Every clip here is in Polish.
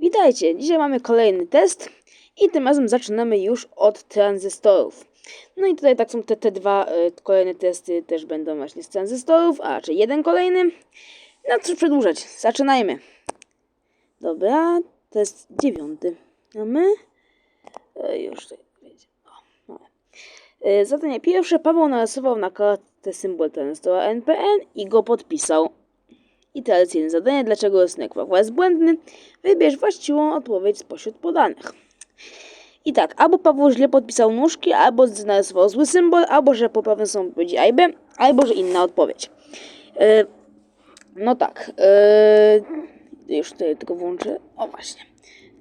Witajcie, dzisiaj mamy kolejny test i tym razem zaczynamy już od tranzystorów. No i tutaj tak są te, te dwa y, kolejne testy też będą właśnie z tranzystorów, a raczej jeden kolejny. No cóż przedłużać, zaczynajmy. Dobra, test dziewiąty. Mamy. E, już tutaj. O. E, zadanie pierwsze. Paweł narysował na kartce symbol tranzystora NPN i go podpisał. I tradycyjne zadanie, dlaczego rysunek Pawła jest błędny? Wybierz właściwą odpowiedź spośród podanych. I tak, albo Paweł źle podpisał nóżki, albo narysował zły symbol, albo że poprawne są odpowiedzi A i B, albo że inna odpowiedź. E, no tak, e, już tutaj tylko włączę. O właśnie.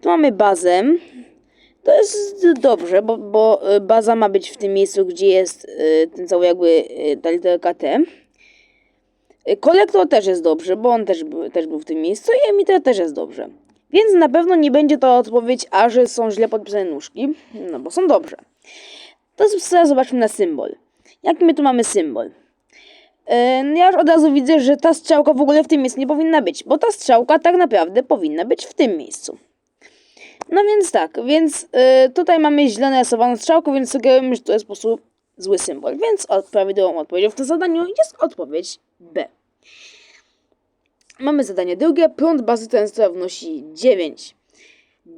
Tu mamy bazę. To jest dobrze, bo, bo baza ma być w tym miejscu, gdzie jest e, ten cały jakby e, ta literka T. Kolektor też jest dobrze, bo on też, też był w tym miejscu i emitter też jest dobrze. Więc na pewno nie będzie to odpowiedź, a że są źle podpisane nóżki, no bo są dobrze. To teraz zobaczmy na symbol. Jaki my tu mamy symbol? Yy, ja już od razu widzę, że ta strzałka w ogóle w tym miejscu nie powinna być, bo ta strzałka tak naprawdę powinna być w tym miejscu. No więc tak, więc yy, tutaj mamy źle narysowaną strzałkę, więc sugerujemy, że to jest po prostu zły symbol. Więc prawidłową odpowiedzią w tym zadaniu jest odpowiedź B. Mamy zadanie drugie. Prąd bazy tranzystora wnosi 9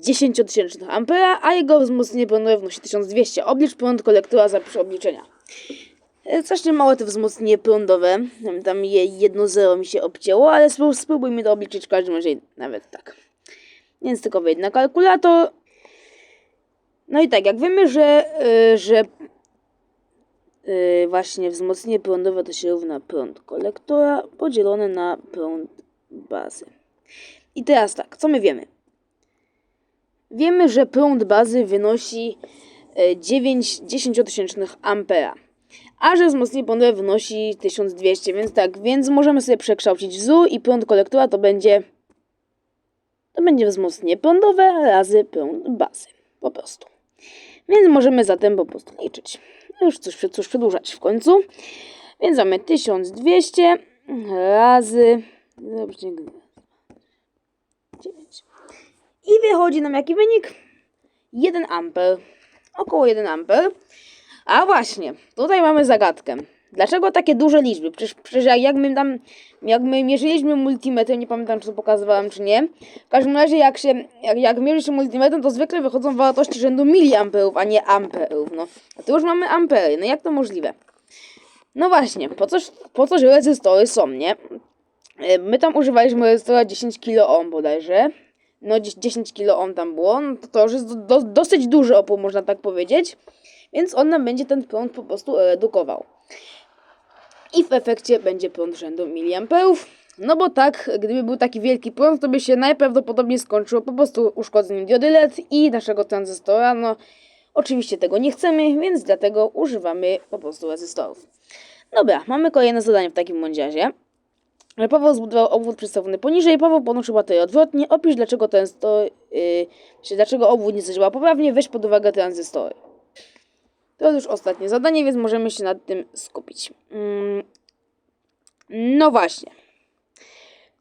10-tysięcznych ampera, a jego wzmocnienie prądowe wnosi 1200. Oblicz prąd kolektora za obliczenia. E, Strasznie małe to wzmocnienie prądowe. Tam- je jedno zero mi się obcięło, ale spró- spróbujmy to obliczyć w każdym razie nawet tak. Więc tylko wejdę na kalkulator. No i tak, jak wiemy, że, y, że y, właśnie wzmocnienie prądowe to się równa prąd kolektora podzielone na prąd bazy. I teraz tak, co my wiemy? Wiemy, że prąd bazy wynosi e, 9 10-tysięcznych ampera, a że wzmocnienie prądowe wynosi 1200, więc tak, więc możemy sobie przekształcić wzór i prąd kolektora to będzie to będzie wzmocnienie prądowe razy prąd bazy, po prostu. Więc możemy zatem po prostu liczyć. No Już cóż, cóż przedłużać w końcu. Więc mamy 1200 razy 0,9. I wychodzi nam jaki wynik? 1 amper. Około 1 amper. A właśnie, tutaj mamy zagadkę. Dlaczego takie duże liczby? Przecież, przecież jak, my tam, jak my mierzyliśmy multimetrem, nie pamiętam czy to pokazywałem czy nie. W każdym razie jak się, jak, jak mierzy się multimetrem, to zwykle wychodzą wartości rzędu miliamperów, a nie amperów. No, a tu już mamy ampery. No jak to możliwe? No właśnie, po coś, po coś rezystory są, nie? My tam używaliśmy rezystora 10 kilo ohm bodajże. No 10 kilo ohm tam było, no to, to już jest do, dosyć duży opór, można tak powiedzieć. Więc on nam będzie ten prąd po prostu redukował. I w efekcie będzie prąd rzędu miliamperów. No bo tak, gdyby był taki wielki prąd, to by się najprawdopodobniej skończyło po prostu uszkodzeniem diody LED i naszego tranzystora. No oczywiście tego nie chcemy, więc dlatego używamy po prostu rezystorów. Dobra, mamy kolejne zadanie w takim bądź razie. Paweł zbudował obwód przedstawiony poniżej. Paweł podłączył baterię odwrotnie. Opisz dlaczego tranzystor, yy, czy dlaczego obwód nie zadziała poprawnie. Weź pod uwagę tranzystory. To już ostatnie zadanie, więc możemy się nad tym skupić. Mm, no właśnie.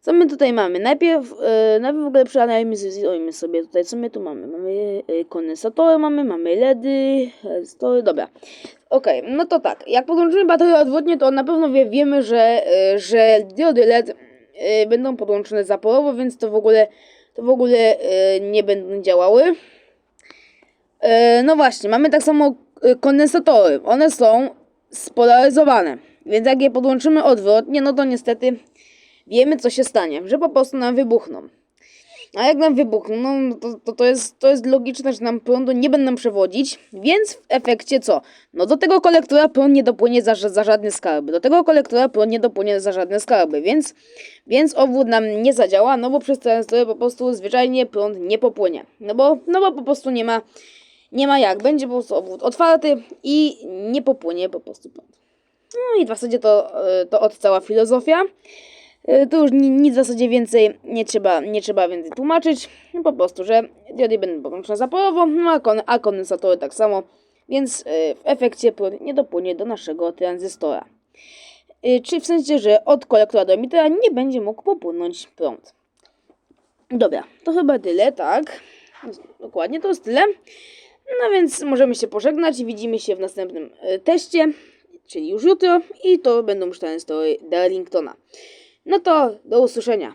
Co my tutaj mamy? Najpierw, yy, najpierw w ogóle przeanalizujmy sobie tutaj, co my tu mamy. Mamy yy, kondensatory, mamy, mamy LEDy, rezystory, dobra. Okej, no to tak, jak podłączymy baterię odwrotnie, to na pewno wie, wiemy, że, yy, że diody LED yy, będą podłączone zaporowo, więc to w ogóle, to w ogóle yy, nie będą działały. Yy, no właśnie, mamy tak samo kondensatory. One są spolaryzowane, więc jak je podłączymy odwrotnie, no to niestety wiemy, co się stanie, że po prostu nam wybuchną. A jak nam wybuchną, no to, to, to, jest, to jest logiczne, że nam prądu nie będą przewodzić, więc w efekcie co? No do tego kolektora prąd nie dopłynie za, za żadne skarby. Do tego kolektora prąd nie dopłynie za żadne skarby, więc, więc obwód nam nie zadziała, no bo przez tranzystory po prostu zwyczajnie prąd nie popłynie. No bo, no bo po prostu nie ma, nie ma jak. Będzie po prostu obwód otwarty i nie popłynie po prostu prąd. No i w zasadzie to, y, to od cała filozofia. Y, Tu już ni- nic w zasadzie więcej nie trzeba, nie trzeba więcej tłumaczyć. No po prostu, że diody będą podłączone zaporowo, no a, kon- a kondensatory tak samo, więc y, w efekcie prąd nie dopłynie do naszego tranzystora. Y, Czyli w sensie, że od kolektora do emitera nie będzie mógł popłynąć prąd. Dobra, to chyba tyle, tak? Dokładnie, to jest tyle. No więc możemy się pożegnać i widzimy się w następnym e, teście, czyli już jutro i to będą już ten story Darlingtona. No to do usłyszenia.